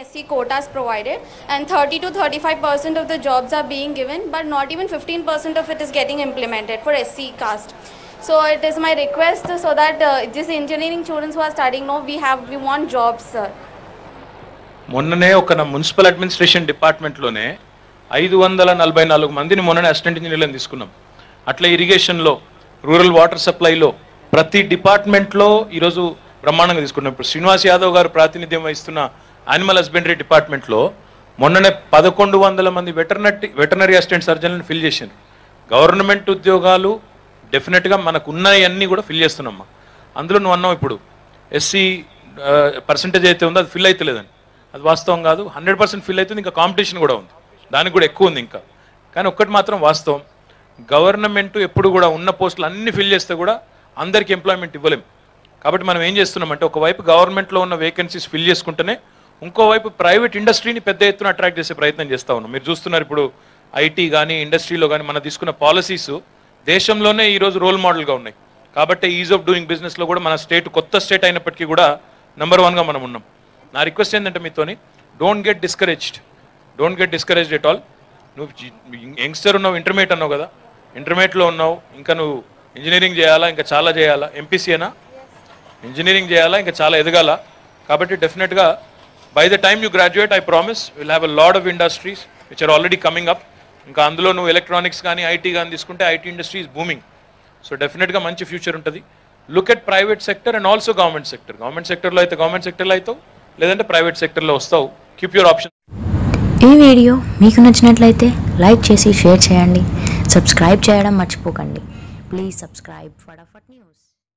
SC quotas provided and 30 to 35 percent of the jobs are being given but not even 15 percent of it is getting implemented for SC caste. So it is my request so that uh, this engineering students who are studying now we have we want jobs sir. మొన్ననే ఒక municipal administration డిపార్ట్మెంట్లోనే ఐదు వందల నలభై నాలుగు మందిని మొన్ననే assistant ఇంజనీర్లను తీసుకున్నాం అట్లా ఇరిగేషన్లో రూరల్ వాటర్ సప్లైలో ప్రతి డిపార్ట్మెంట్లో ఈరోజు బ్రహ్మాండంగా తీసుకున్నప్పుడు శ్రీనివాస్ యాదవ్ గారు ప్రాతినిధ్యం వహిస్తున్న యానిమల్ హస్బెండరీ డిపార్ట్మెంట్లో మొన్ననే పదకొండు వందల మంది వెటర్నరీ వెటర్నరీ అసిస్టెంట్ సర్జన్లను ఫిల్ చేశారు. గవర్నమెంట్ ఉద్యోగాలు డెఫినెట్గా మనకు ఉన్నాయన్నీ కూడా ఫిల్ చేస్తున్నామ్మా అందులో నువ్వు అన్నావు ఇప్పుడు ఎస్సీ పర్సంటేజ్ అయితే ఉందో అది ఫిల్ అవుతలేదని అది వాస్తవం కాదు. హండ్రెడ్ పర్సెంట్ ఫిల్ అవుతుంది ఇంకా కాంపిటీషన్ కూడా ఉంది. దానికి కూడా ఎక్కువ ఉంది ఇంకా. కానీ ఒక్కటి మాత్రం వాస్తవం గవర్నమెంట్ ఎప్పుడు కూడా ఉన్న పోస్టులు అన్ని ఫిల్ చేస్తే కూడా అందరికీ ఎంప్లాయ్మెంట్ ఇవ్వలేం. కాబట్టి మనం ఏం చేస్తున్నామంటే ఒకవైపు గవర్నమెంట్లో ఉన్న వేకెన్సీస్ ఫిల్ చేసుకుంటేనే ఇంకోవైపు ప్రైవేట్ ఇండస్ట్రీని పెద్ద ఎత్తున అట్రాక్ట్ చేసే ప్రయత్నం చేస్తా ఉన్నాం. మీరు చూస్తున్నారు ఇప్పుడు ఐటీ కానీ ఇండస్ట్రీలో కానీ మనం తీసుకున్న పాలసీస్ దేశంలోనే ఈరోజు రోల్ మోడల్గా ఉన్నాయి. కాబట్టి ఈజ్ ఆఫ్ డూయింగ్ బిజినెస్లో కూడా మన స్టేట్ కొత్త స్టేట్ అయినప్పటికీ కూడా నెంబర్ వన్గా మనం ఉన్నాం. నా రిక్వెస్ట్ ఏంటంటే మీతోని don't get discouraged don't get discouraged at all నువ్వు యంగ్స్టర్ ఉన్నావు ఇంటర్మీడియట్ అన్నావు కదా ఇంటర్మీడియట్లో ఉన్నావు ఇంకా నువ్వు ఇంజనీరింగ్ చేయాలా ఇంకా చాలా చేయాలా? ఎంపీసీనా ఇంజనీరింగ్ చేయాలా ఇంకా చాలా ఎదగాల? కాబట్టి డెఫినెట్గా by the time you graduate I promise will have a lot of industries which are already coming up ఇంకా అందులో నువ్వు ఎలక్ట్రానిక్స్ కానీ ఐటీ కానీ తీసుకుంటే ఐటీ ఇండస్ట్రీస్ బూమింగ్ సో డెఫినెట్గా మంచి ఫ్యూచర్ ఉంటుంది. Look at private sector and also government sector government సెక్టర్లో అయితే గవర్నమెంట్ సెక్టర్లో అవుతావు లేదంటే ప్రైవేట్ సెక్టర్లో వస్తావు. కీప్ యువర్ ఆప్షన్ ఈ వీడియో మీకు నచ్చినట్లయితే లైక్ చేసి షేర్ చేయండి. సబ్స్క్రైబ్ చేయడం మర్చిపోకండి. Please subscribe. ఫటాఫట్ న్యూస్.